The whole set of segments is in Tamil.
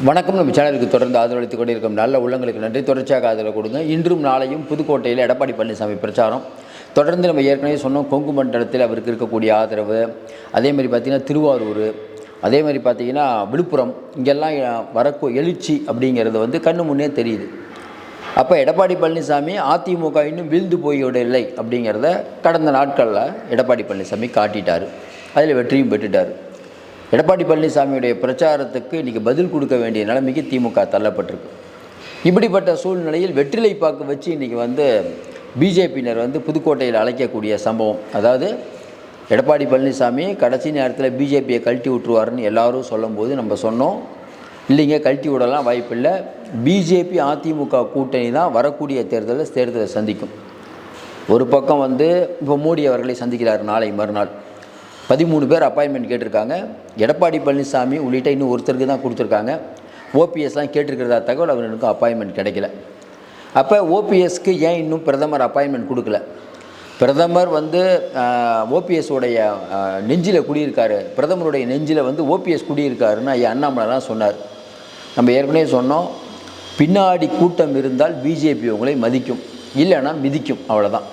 வணக்கம். நம்ம சேனலுக்கு தொடர்ந்து ஆதரவளித்துக் கொண்டிருக்கும் நல்ல உள்ளங்களுக்கு நன்றி. தொடர்ச்சியாக ஆதரவு கொடுங்க. இன்றும் நாளையும் புதுக்கோட்டையில் எடப்பாடி பழனிசாமி பிரச்சாரம். தொடர்ந்து நம்ம ஏற்கனவே சொன்னோம் கொங்கு மண்டலத்தில் அவருக்கு இருக்கக்கூடிய ஆதரவு. அதே மாதிரி பார்த்திங்கன்னா திருவாரூர். அதே மாதிரி பார்த்திங்கன்னா விழுப்புரம். இங்கெல்லாம் வரக்கு எழுச்சி அப்படிங்கிறது வந்து கண்ணு முன்னே தெரியுது. அப்போ எடப்பாடி பழனிசாமி அதிமுக இன்னும் வீழ்ந்து போயோட இல்லை அப்படிங்கிறத கடந்த நாட்களில் எடப்பாடி பழனிசாமி காட்டிட்டார். அதில் வெற்றியும் பெற்றுட்டார். எடப்பாடி பழனிசாமியுடைய பிரச்சாரத்துக்கு இன்றைக்கி பதில் கொடுக்க வேண்டிய நிலைமைக்கு திமுக தள்ளப்பட்டிருக்கு. இப்படிப்பட்ட சூழ்நிலையில் வெற்றிலை பாக்கு வச்சு இன்றைக்கி வந்து பிஜேபியினர் வந்து புதுக்கோட்டையில் அழைக்கக்கூடிய சம்பவம். அதாவது எடப்பாடி பழனிசாமி கடைசி நேரத்தில் பிஜேபியை கழட்டி விட்டுருவாருன்னு எல்லாரும் சொல்லும்போது நம்ம சொன்னோம். இல்லைங்க கழட்டி விடலாம் வாய்ப்பில்லை. பிஜேபி அதிமுக கூட்டணி தான் வரக்கூடிய தேர்தலில் தேர்தலை சந்திக்கும். ஒரு பக்கம் வந்து இப்போ மோடி அவர்களை சந்திக்கிறார் நாளை மறுநாள். பதிமூணு பேர் அப்பாயின்மெண்ட் கேட்டிருக்காங்க. எடப்பாடி பழனிசாமி உள்ளிட்ட இன்னும் ஒருத்தருக்கு தான் கொடுத்துருக்காங்க. ஓபிஎஸ்லாம் கேட்டிருக்கிறதா தகவல் அவர்களுக்கு அப்பாயின்மெண்ட் கிடைக்கல. அப்போ ஓபிஎஸ்க்கு ஏன் இன்னும் பிரதமர் அப்பாயின்மெண்ட் கொடுக்கல? பிரதமர் வந்து ஓபிஎஸ்ஸுடைய நெஞ்சில் குடியிருக்காரு. பிரதமருடைய நெஞ்சில் வந்து ஓபிஎஸ் குடியிருக்காருன்னு ஐயா அண்ணாமலைலாம் சொன்னார். நம்ம ஏற்கனவே சொன்னோம். பின்னாடி கூட்டம் இருந்தால் பிஜேபி உங்களை மதிக்கும். இல்லைன்னா மிதிக்கும். அவ்வளோதான்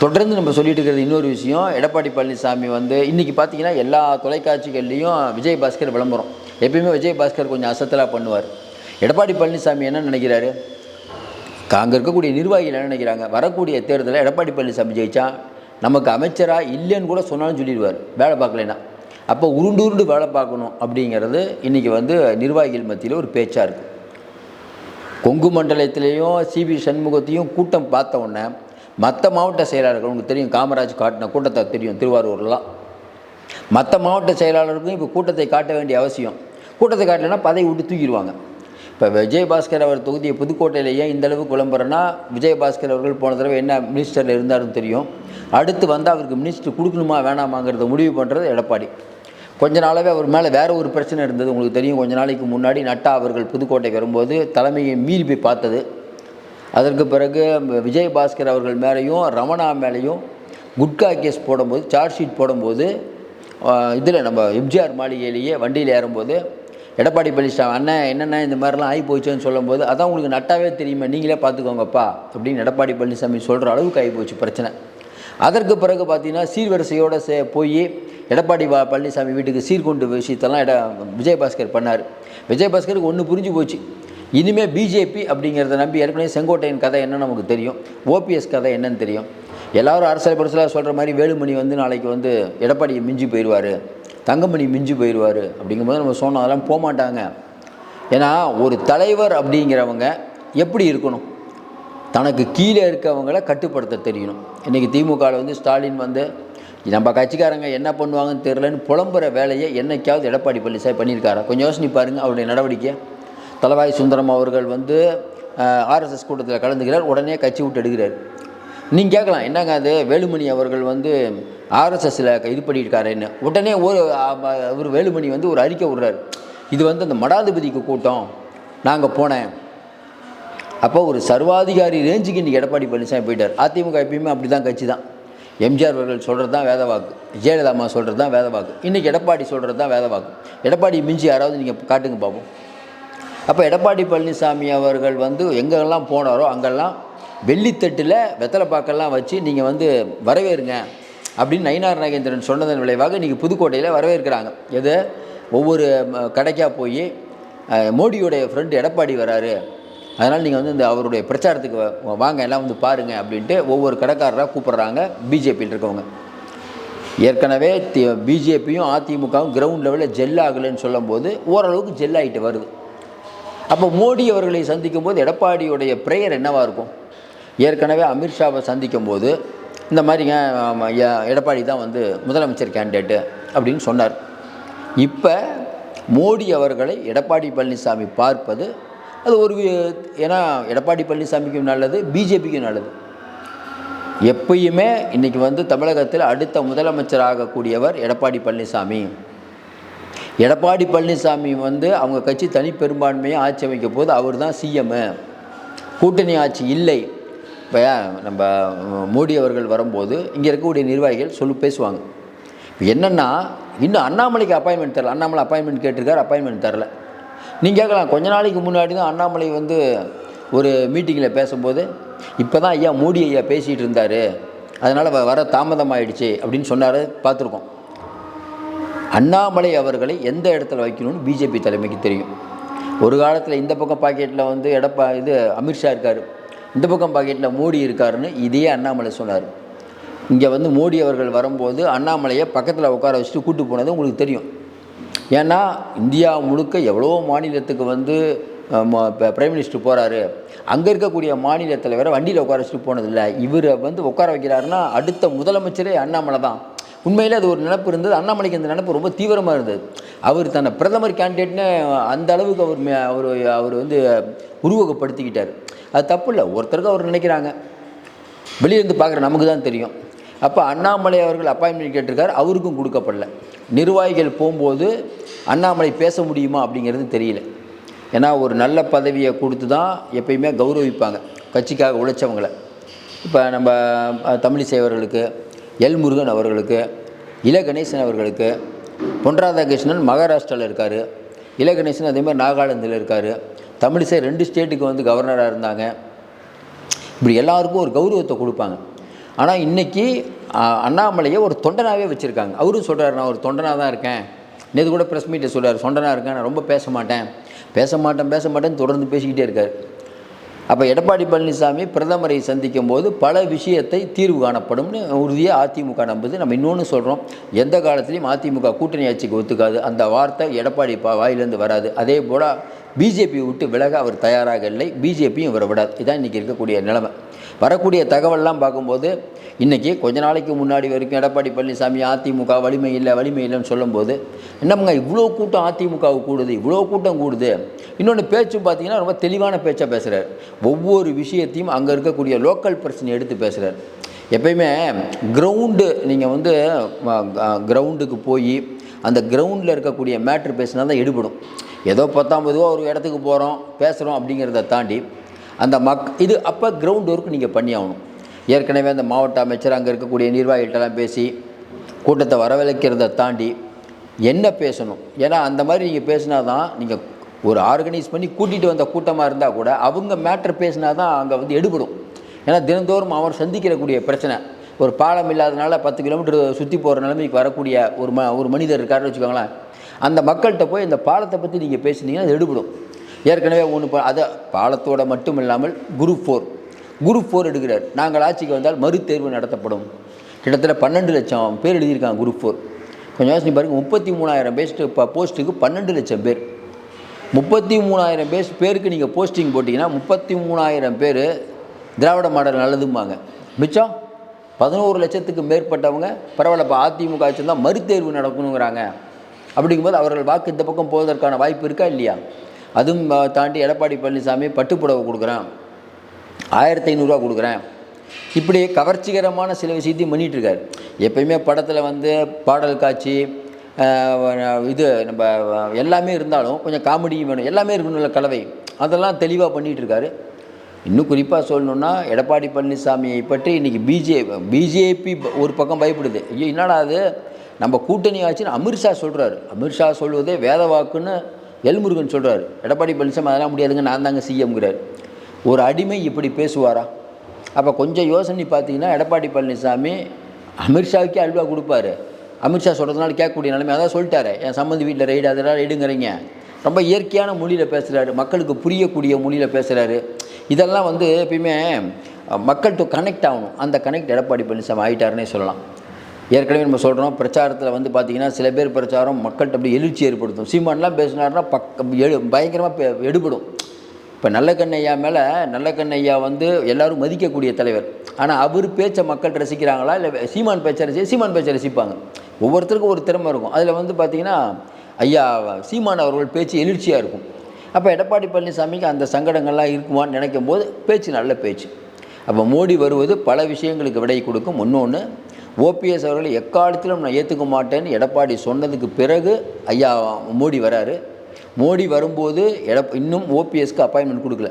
தொடர்ந்து நம்ம சொல்லிட்டு இருக்கிறது இன்னொரு விஷயம் எடப்பாடி பழனிசாமி வந்து இன்றைக்கி பார்த்தீங்கன்னா எல்லா தொலைக்காட்சிகள்லேயும் விஜய் பாஸ்கர் விளம்பரம். எப்பயுமே விஜய் பாஸ்கர் கொஞ்சம் அசத்தலாக பண்ணுவார். எடப்பாடி பழனிசாமி என்ன நினைக்கிறாரு? அங்கே இருக்கக்கூடிய நிர்வாகிகள் என்ன நினைக்கிறாங்க? வரக்கூடிய தேர்தலில் எடப்பாடி பழனிசாமி ஜெயிச்சா நமக்கு அமைச்சராக இல்லைன்னு கூட சொன்னாலும் சொல்லிடுவார் வேலை பார்க்கலைன்னா. அப்போ உருண்டு உருண்டு வேலை பார்க்கணும் அப்படிங்கிறது இன்றைக்கி வந்து நிர்வாகிகள் மத்தியில் ஒரு பேச்சாக இருக்குது கொங்கு மண்டலத்திலையும் சிபி சண்முகத்தையும் கூட்டம் பார்த்த உடனே மற்ற மாவட்ட செயலாளர்கள் உங்களுக்கு தெரியும் காமராஜ் காட்டின கூட்டத்தை தெரியும் திருவாரூர்லாம் மற்ற மாவட்ட செயலாளருக்கும் இப்போ கூட்டத்தை காட்ட வேண்டிய அவசியம். கூட்டத்தை காட்டலைன்னா பதவி விட்டு தூக்கிடுவாங்க. இப்போ விஜயபாஸ்கர் அவர் தொகுதியை புதுக்கோட்டையில் ஏன் இந்த அளவுக்கு விளம்பரம்னா விஜயபாஸ்கர் அவர்கள் போன தடவை என்ன மினிஸ்டரில் இருந்தாலும் தெரியும். அடுத்து வந்து அவருக்கு மினிஸ்டர் கொடுக்கணுமா வேணாமாங்கிறத முடிவு பண்ணுறது எடப்பாடி. கொஞ்ச நாளாகவே அவர் மேலே வேறு ஒரு பிரச்சனை இருந்தது உங்களுக்கு தெரியும். கொஞ்ச நாளைக்கு முன்னாடி நட்டா அவர்கள் புதுக்கோட்டைக்கு வரும்போது தலைமையை மீறி போய் பார்த்தது. அதற்கு பிறகு விஜயபாஸ்கர் அவர்கள் மேலேயும் ரமணா மேலேயும் குட்கா கேஸ் போடும்போது சார்ஜ் ஷீட் போடும்போது இதில் நம்ம எம்ஜிஆர் மாளிகையிலேயே வண்டியில் ஏறும்போது எடப்பாடி பழனிசாமி அண்ணன் என்னென்ன இந்த மாதிரிலாம் ஆகி போச்சுன்னு சொல்லும்போது அதான் உங்களுக்கு நட்டாவே தெரியுமா நீங்களே பார்த்துக்கோங்கப்பா அப்படின்னு எடப்பாடி பழனிசாமி சொல்கிற அளவுக்கு ஆகி போச்சு பிரச்சனை. அதற்கு பிறகு பார்த்தீங்கன்னா சீர்வரிசையோடு சே போய் எடப்பாடி பா பழனிசாமி வீட்டுக்கு சீர்கொண்டு விஷயத்தெல்லாம் எட விஜயபாஸ்கர் பண்ணார். விஜயபாஸ்கருக்கு ஒன்று புரிஞ்சு போச்சு. இனிமேல் பிஜேபி அப்படிங்கிறத நம்பி ஏற்கனவே செங்கோட்டையின் கதை என்னன்னு நமக்கு தெரியும்? ஓபிஎஸ் கதை என்னன்னு தெரியும். எல்லாரும் அரசியல் பரிசலாக சொல்கிற மாதிரி வேலுமணி வந்து நாளைக்கு வந்து எடப்பாடியை மிஞ்சி போயிடுவார். தங்கமணி மிஞ்சி போயிடுவார் அப்படிங்கும்போது நம்ம சொன்னோம் அதெல்லாம் போக மாட்டாங்க. ஏன்னா ஒரு தலைவர் அப்படிங்கிறவங்க எப்படி இருக்கணும்? தனக்கு கீழே இருக்கவங்கள கட்டுப்படுத்த தெரியணும். இன்றைக்கி திமுகவில் வந்து ஸ்டாலின் வந்து நம்ம கட்சிக்காரங்க என்ன பண்ணுவாங்கன்னு தெரிலன்னு புலம்புற வேலையை என்னைக்காவது எடப்பாடி பழனிசாமி பண்ணியிருக்காரா? கொஞ்சம் யோசனை பாருங்கள் அவருடைய நடவடிக்கை தலவாய் சுந்தரம் அவர்கள் வந்து ஆர்எஸ்எஸ் கூட்டத்தில் கலந்துக்கிறார். உடனே கட்சி விட்டு எடுக்கிறார். நீங்கள் கேட்கலாம் என்னங்க அது? வேலுமணி அவர்கள் வந்து ஆர்எஸ்எஸில் இது பண்ணியிருக்காருன்னு. உடனே ஒரு ஒரு வேலுமணி வந்து ஒரு அறிக்கை விடுறார். இது வந்து அந்த மடாதிபதிக்கு கூட்டம். நாங்கள் போனேன். அப்போ ஒரு சர்வாதிகாரி ரேஞ்சுக்கு இன்றைக்கி எடப்பாடி பழனிசாமி போயிட்டார். அதிமுக எப்பயுமே அப்படி தான் கட்சி தான். எம்ஜிஆர் அவர்கள் சொல்கிறது தான் வேதவாக்கு ஜெயலலிதா அம்மா சொல்கிறது தான் வேதவாக்கு இன்றைக்கி எடப்பாடி சொல்கிறது தான் வேதவாக்கு எடப்பாடி மிஞ்சி யாராவது நீங்கள் காட்டுங்க பார்ப்போம் அப்போ எடப்பாடி பழனிசாமி அவர்கள் வந்து எங்கெல்லாம் போனாரோ அங்கெல்லாம் வெள்ளித்தட்டில் வெத்தலை பாக்கெல்லாம் வச்சு நீங்கள் வந்து வரவேறுங்க அப்படின்னு நயினார் நாகேந்திரன் சொன்னதன் விளைவாக இன்றைக்கி புதுக்கோட்டையில் வரவேற்கிறாங்க. எது? ஒவ்வொரு கடைக்காக போய் மோடியோடைய ஃப்ரெண்டு எடப்பாடி வராரு. அதனால் நீங்கள் வந்து இந்த அவருடைய பிரச்சாரத்துக்கு வாங்க எல்லாம் வந்து பாருங்கள் அப்படின்ட்டு ஒவ்வொரு கடைக்காரராக கூப்பிட்றாங்க பிஜேபியில் இருக்கவங்க. ஏற்கனவே தி பிஜேபியும் அதிமுகவும் கிரவுண்ட் லெவலில் ஜெல் ஆகலைன்னு சொல்லும்போது ஓரளவுக்கு ஜெல் ஆகிட்டு வருது. அப்போ மோடி அவர்களை சந்திக்கும் போது எடப்பாடியுடைய ப்ரேயர் என்னவாக இருக்கும்? ஏற்கனவே அமித்ஷாவை சந்திக்கும் போது இந்த மாதிரிங்க எடப்பாடி தான் வந்து முதலமைச்சர் கேண்டிடேட்டு அப்படின்னு சொன்னார். இப்போ மோடி அவர்களை எடப்பாடி பழனிசாமி பார்ப்பது அது ஒரு ஏன்னா எடப்பாடி பழனிசாமிக்கும் நல்லது பிஜேபிக்கும் நல்லது. எப்பயுமே இன்றைக்கி வந்து தமிழகத்தில் அடுத்த முதலமைச்சர் ஆகக்கூடியவர் எடப்பாடி பழனிசாமி. எடப்பாடி பழனிசாமி வந்து அவங்க கட்சி தனி பெரும்பான்மையை ஆட்சி அமைக்க போது அவர் தான் சிஎம்மு கூட்டணி ஆட்சி இல்லை. இப்போ நம்ம மோடி அவர்கள் வரும்போது இங்கே இருக்கக்கூடிய நிர்வாகிகள் சொல்லி பேசுவாங்க. என்னென்னா இன்னும் அண்ணாமலைக்கு அப்பாயின்மெண்ட் தரல. அண்ணாமலை அப்பாயின்மெண்ட் கேட்டிருக்காரு அப்பாயின்மெண்ட் தரல. நீங்கள் கேட்கலாம் கொஞ்ச நாளைக்கு முன்னாடி தான் அண்ணாமலை வந்து ஒரு மீட்டிங்கில் பேசும்போது இப்போ தான் ஐயா மோடி ஐயா பேசிகிட்டு இருந்தார். அதனால் வ- வர தாமதமாயிடுச்சு அப்படின்னு சொன்னார் பார்த்துருக்கோம். அண்ணாமலை அவர்களை எந்த இடத்துல வைக்கணும்னு பிஜேபி தலைமைக்கு தெரியும். ஒரு காலத்தில் இந்த பக்கம் பாக்கெட்டில் வந்து எடப்பா இது அமித்ஷா இருக்கார். இந்த பக்கம் பாக்கெட்டில் மோடி இருக்காருன்னு இதே அண்ணாமலை சொன்னார். இங்கே வந்து மோடி அவர்கள் வரும்போது அண்ணாமலையை பக்கத்தில் உட்கார வச்சுட்டு கூட்டு போனது உங்களுக்கு தெரியும். ஏன்னா இந்தியா முழுக்க எவ்வளோ மாநிலத்துக்கு வந்து பிரைம் மினிஸ்டர் போகிறாரு அங்கே இருக்கக்கூடிய மாநில தலைவரை வண்டியில் உட்கார வச்சுட்டு போனதில்லை. இவரை வந்து உட்கார வைக்கிறாருன்னா அடுத்த முதலமைச்சரே அண்ணாமலை தான். உண்மையில் அது ஒரு நினப்பு இருந்தது. அண்ணாமலைக்கு அந்த நினப்பு ரொம்ப தீவிரமாக இருந்தது. அவர் தன்னை பிரதமர் கேண்டிடேட்னு அந்த அளவுக்கு அவர் அவர் அவர் வந்து உருவகப்படுத்திக்கிட்டார். அது தப்பு இல்லை. ஒருத்தருக்கு அவர் நினைக்கிறாங்க. வெளியிருந்து பார்க்குற நமக்கு தான் தெரியும். அப்போ அண்ணாமலை அவர்கள் அப்பாயின்மெண்ட் கேட்டிருக்கார். அவருக்கும் கொடுக்கப்படல. நிர்வாகிகள் போகும்போது அண்ணாமலை பேச முடியுமா அப்படிங்கிறது தெரியல. ஏன்னா ஒரு நல்ல பதவியை கொடுத்து தான் எப்பயுமே கௌரவிப்பாங்க. கட்சிக்காக உழைச்சவங்களை. இப்போ நம்ம தமிழிசை அவர்களுக்கு எல் முருகன் அவர்களுக்கு இல கணேசன் அவர்களுக்கு பொன் ராதாகிருஷ்ணன் மகாராஷ்டிராவில் இருக்கார். இல கணேசன் அதே மாதிரி நாகாலாந்தில் இருக்கார். தமிழிசை ரெண்டு ஸ்டேட்டுக்கு வந்து கவர்னராக இருந்தாங்க. இப்படி எல்லாருக்கும் ஒரு கௌரவத்தை கொடுப்பாங்க. ஆனால் இன்றைக்கி அண்ணாமலையை ஒரு தொண்டனாகவே வச்சுருக்காங்க. அவரும் சொல்கிறார் நான் ஒரு தொண்டனாக தான் இருக்கேன். நேற்று கூட ப்ரெஸ் மீட்டை சொல்கிறார் தொண்டனாக இருக்கேன் நான் ரொம்ப பேச மாட்டேன். பேச மாட்டேன் பேச மாட்டேன்னு தொடர்ந்து பேசிக்கிட்டே இருக்கார். அப்போ எடப்பாடி பழனிசாமி பிரதமரை சந்திக்கும் போது பல விஷயத்தை தீர்வு காணப்படும்னு உறுதியாக அதிமுக நம்புது. நம்ம இன்னொன்று சொல்கிறோம் எந்த காலத்திலையும் அதிமுக கூட்டணி ஆட்சிக்கு ஒத்துக்காது. அந்த வார்த்தை எடப்பாடி பா வாயிலேருந்து வராது. அதே போல் பிஜேபி விட்டு விலக அவர் தயாராக இல்லை. பிஜேபியும் இவரை விடாது. இதான் இன்றைக்கி இருக்கக்கூடிய நிலைமை. வரக்கூடிய தகவல்லாம் பார்க்கும்போது இன்றைக்கி கொஞ்ச நாளைக்கு முன்னாடி வரைக்கும் எடப்பாடி பழனிசாமி அதிமுக வலிமை இல்லை வலிமை இல்லைன்னு சொல்லும்போது என்னம்ங்க இவ்வளோ கூட்டம் அதிமுகவுக்கு கூடுது இவ்வளோ கூட்டம் கூடுது? இன்னொன்று பேச்சும் பார்த்தீங்கன்னா ரொம்ப தெளிவான பேச்சாக பேசுகிறார் ஒவ்வொரு விஷயத்தையும் அங்கே இருக்கக்கூடிய லோக்கல் பிரச்சனை எடுத்து பேசுகிறார் எப்பயுமே கிரவுண்டு நீங்கள் வந்து கிரவுண்டுக்கு போய் அந்த கிரவுண்டில் இருக்கக்கூடிய மேட்ரு பேசினா தான் எடுபடும் ஏதோ பத்தாம் பொதுவாக ஒரு இடத்துக்கு போகிறோம் பேசுகிறோம் அப்படிங்கிறத தாண்டி அந்த மக் இது அப்போ கிரவுண்ட் ஒர்க் நீங்கள் பண்ணி ஆகணும் ஏற்கனவே அந்த மாவட்ட அமைச்சர் அங்கே இருக்கக்கூடிய நிர்வாகிகிட்டலாம் பேசி கூட்டத்தை வரவழைக்கிறத தாண்டி என்ன பேசணும்? ஏன்னா அந்த மாதிரி நீங்கள் பேசினா தான் நீங்கள் ஒரு ஆர்கனைஸ் பண்ணி கூட்டிகிட்டு வந்த கூட்டமாக இருந்தால் கூட அவங்க மேட்ரு பேசினா தான் அங்கே வந்து எடுபடும். ஏன்னா தினந்தோறும் அவர் சந்திக்கிறக்கூடிய பிரச்சனை. ஒரு பாலம் இல்லாதனால பத்து கிலோமீட்டர் சுற்றி போகிற நிலைமைக்கு வரக்கூடிய ஒரு ம ஒரு மனிதர் இருக்காருன்னு வச்சுக்கோங்களேன். அந்த மக்கள்கிட்ட போய் இந்த பாலத்தை பற்றி நீங்கள் பேசுனீங்கன்னா அது எடுபடும். ஏற்கனவே ஒன்று அதை பாலத்தோட மட்டும் இல்லாமல் குரூப் ஃபோர் குரூப் ஃபோர் எடுக்கிறார். நாங்கள் ஆட்சிக்கு வந்தால் மறுதேர்வு நடத்தப்படும். கிட்டத்தட்ட பன்னெண்டு லட்சம் பேர் எழுதியிருக்காங்க குரூப் ஃபோர் கொஞ்சம் யோசனை பாருங்கள் முப்பத்தி மூணாயிரம் பேஸ்ட்டு இப்போ போஸ்ட்டுக்கு பன்னெண்டு லட்சம் பேர். முப்பத்தி மூணாயிரம் பேஸ் பேருக்கு நீங்கள் போஸ்டிங் போட்டிங்கன்னா முப்பத்தி மூணாயிரம் பேர் திராவிட மாடல் நல்லதும்பாங்க. மிச்சம் பதினோரு லட்சத்துக்கு மேற்பட்டவங்க பரவாயில்ல இப்போ அதிமுக ஆட்சி தான் மறுதேர்வு நடக்கணுங்கிறாங்க. அப்படிங்கும்போது அவர்கள் வாக்கு இந்த பக்கம் போவதற்கான வாய்ப்பு இருக்கா இல்லையா? அதுவும் தாண்டி எடப்பாடி பழனிசாமி பட்டுப்புடவை கொடுக்குறேன். ஆயிரத்தி ஐநூறுரூவா கொடுக்குறேன். இப்படி கவர்ச்சிகரமான சில விஷயத்தையும் பண்ணிட்டு எப்பயுமே படத்தில் வந்து பாடல் காட்சி இது நம்ம எல்லாமே இருந்தாலும் கொஞ்சம் காமெடியும் வேணும். எல்லாமே இருக்கணும்ல கலவை. அதெல்லாம் தெளிவாக பண்ணிகிட்ருக்காரு இன்னும் குறிப்பாக சொல்லணுன்னா எடப்பாடி பழனிசாமியை பற்றி இன்றைக்கி பிஜே பிஜேபி ஒரு பக்கம் பயப்படுது. ஐயோ என்னடா அது? நம்ம கூட்டணி ஆச்சுன்னு அமித்ஷா சொல்கிறாரு அமித்ஷா சொல்வதே வேத வாக்குன்னு எல்முருகன் சொல்கிறார் எடப்பாடி பழனிசாமி அதெல்லாம் முடியாதுங்க நான் தாங்க சிஎம்ங்கிறார் ஒரு அடிமை இப்படி பேசுவாரா? அப்போ கொஞ்சம் யோசனை பார்த்தீங்கன்னா எடப்பாடி பழனிசாமி அமித்ஷாவுக்கே அல்வா கொடுப்பாரு. அமித்ஷா சொல்கிறதுனால கேட்கக்கூடிய நிலைமை அதான் சொல்லிட்டாரு. என் சம்மந்தி வீட்டில் ரைடு அதெல்லாம் ரைடுங்கிறீங்க ரொம்ப இயற்கையான மொழியில் பேசுகிறாரு மக்களுக்கு புரியக்கூடிய மொழியில் பேசுகிறாரு இதெல்லாம் வந்து எப்பயுமே மக்கள்கிட்ட கனெக்ட் ஆகணும். அந்த கனெக்ட் எடப்பாடி பழனிசாமி ஆகிட்டாருன்னே சொல்லலாம். ஏற்கனவே நம்ம சொல்கிறோம் பிரச்சாரத்தில் வந்து பார்த்திங்கன்னா சில பேர் பிரச்சாரம் மக்கள்கிட்ட அப்படி எழுச்சி ஏற்படுத்தும். சீமான்லாம் பேசினார்னா பக்கம் எழு பயங்கரமாக எடுபடும். இப்போ நல்ல கண்ணையா மேலே நல்ல கண்ணையா வந்து எல்லாரும் மதிக்கக்கூடிய தலைவர். ஆனால் அவர் பேச்சை மக்கள் ரசிக்கிறாங்களா? இல்லை சீமான் பேச்சை ரசி சீமான் பேச்சை ரசிப்பாங்க. ஒவ்வொருத்தருக்கும் ஒரு திறமை இருக்கும். அதில் வந்து பார்த்திங்கன்னா ஐயா சீமான் அவர்கள் பேச்சு எழுச்சியாக இருக்கும். அப்போ எடப்பாடி பழனிசாமிக்கு அந்த சங்கடங்கள்லாம் இருக்குமான்னு நினைக்கும் போது பேச்சு நல்ல பேச்சு. அப்போ மோடி வருவது பல விஷயங்களுக்கு விடை கொடுக்கும். இன்னொன்று ஓபிஎஸ் அவர்களை எக்காலத்திலும் நான் ஏற்றுக்க மாட்டேன்னு எடப்பாடி சொன்னதுக்கு பிறகு ஐயா மோடி வராரு. மோடி வரும்போது எடப் இன்னும் ஓபிஎஸ்க்கு அப்பாயின்மெண்ட் கொடுக்கல.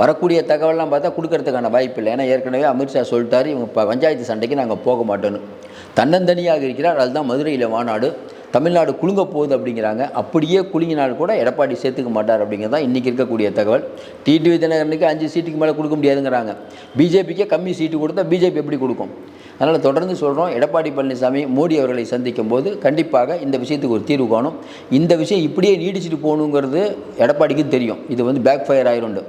வரக்கூடிய தகவல்லாம் பார்த்தா கொடுக்கறதுக்கான வாய்ப்பு இல்லை. ஏன்னா ஏற்கனவே அமித்ஷா சொல்லிட்டார் இவங்க இப்போ பஞ்சாயத்து சண்டைக்கு நாங்கள் போக மாட்டோன்னு தன்னந்தனியாக இருக்கிறார். அதுதான் மதுரையில் மாநாடு. தமிழ்நாடு குலுங்க போகுது அப்படிங்கிறாங்க. அப்படியே குலுங்கினால் கூட எடப்பாடி சேர்த்துக்க மாட்டார் அப்படிங்கிறது தான் இன்றைக்கி இருக்கக்கூடிய தகவல். டிடிவி தினகரனுக்கு அஞ்சு சீட்டுக்கு மேலே கொடுக்க முடியாதுங்கிறாங்க. பிஜேபிக்கே கம்மி சீட்டு கொடுத்தா பிஜேபி எப்படி கொடுக்கும்? அதனால் தொடர்ந்து சொல்கிறோம் எடப்பாடி பழனிசாமி மோடி அவர்களை சந்திக்கும் போது கண்டிப்பாக இந்த விஷயத்துக்கு ஒரு தீர்வு காணும். இந்த விஷயம் இப்படியே நீடிச்சிட்டு போகணுங்கிறது எடப்பாடிக்கு தெரியும். இது வந்து பேக் ஃபயர் ஆயிருண்டு.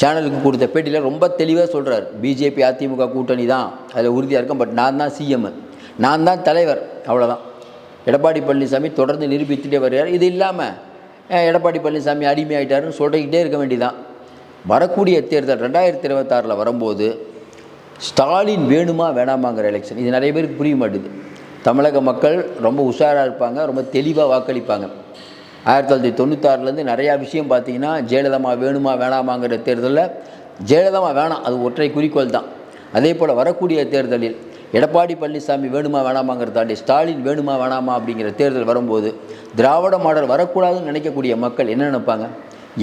சேனலுக்கு கொடுத்த பேட்டியில் ரொம்ப தெளிவாக சொல்கிறார் பிஜேபி அதிமுக கூட்டணி தான். அதில் உறுதியாக இருக்கும். பட் நான் தான் சிஎம் நான் தான் தலைவர். அவ்வளோதான் எடப்பாடி பழனிசாமி தொடர்ந்து நிரூபித்துட்டே வருகிறார். இது இல்லாமல் எடப்பாடி பழனிசாமி அடிமையாயிட்டாருன்னு சொல்லிக்கிட்டே இருக்க வேண்டியதான் வரக்கூடிய தேர்தல் ரெண்டாயிரத்தி இருபத்தாறில் வரும்போது ஸ்டாலின் வேணுமா வேணாமாங்கிற எலெக்ஷன் இது நிறைய பேருக்கு புரிய மாட்டுது. தமிழக மக்கள் ரொம்ப உஷாராக இருப்பாங்க ரொம்ப தெளிவாக வாக்களிப்பாங்க. ஆயிரத்தி தொள்ளாயிரத்தி தொண்ணூத்தாறுலேருந்து நிறையா விஷயம் பார்த்தீங்கன்னா ஜெயலலிதா வேணுமா வேணாமாங்கிற தேர்தலில் ஜெயலலிதா வேணாம் அது ஒற்றை குறிக்கோள் தான். அதே போல் வரக்கூடிய தேர்தலில் எடப்பாடி பழனிசாமி வேணுமா வேணாமாங்கிறத தாண்டி ஸ்டாலின் வேணுமா வேணாமா அப்படிங்கிற தேர்தல் வரும்போது திராவிட மாடல் வரக்கூடாதுன்னு நினைக்கக்கூடிய மக்கள் என்ன நினைப்பாங்க?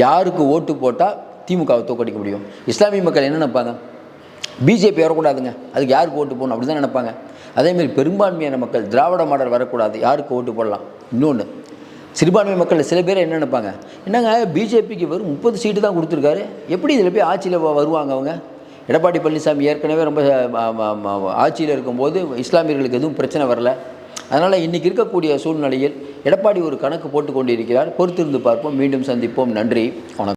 யாருக்கு ஓட்டு போட்டால் திமுகவை தோக்கடிக்க முடியும்? இஸ்லாமிய மக்கள் என்ன நினைப்பாங்க? பிஜேபி வரக்கூடாதுங்க. அதுக்கு யாருக்கு ஓட்டு போடணும்? அப்படி தான் நினைப்பாங்க. அதேமாரி பெரும்பான்மையான மக்கள் திராவிட மாடல் வரக்கூடாது. யாருக்கு ஓட்டு போடலாம்? இன்னொன்று சிறுபான்மை மக்கள் சில பேர் என்ன நினைப்பாங்க? என்னங்க பிஜேபிக்கு வெறும் முப்பது சீட்டு தான் கொடுத்துருக்காரு. எப்படி இதில் போய் ஆட்சியில் வருவாங்க அவங்க? எடப்பாடி பழனிசாமி ஏற்கனவே ரொம்ப ஆட்சியில் இருக்கும்போது இஸ்லாமியர்களுக்கு எதுவும் பிரச்சனை வரல. அதனால் இன்றைக்கி இருக்கக்கூடிய சூழ்நிலையில் எடப்பாடி ஒரு கணக்கு போட்டு கொண்டிருக்கிறார். பொறுத்திருந்து பார்ப்போம். மீண்டும் சந்திப்போம். நன்றி. வணக்கம்.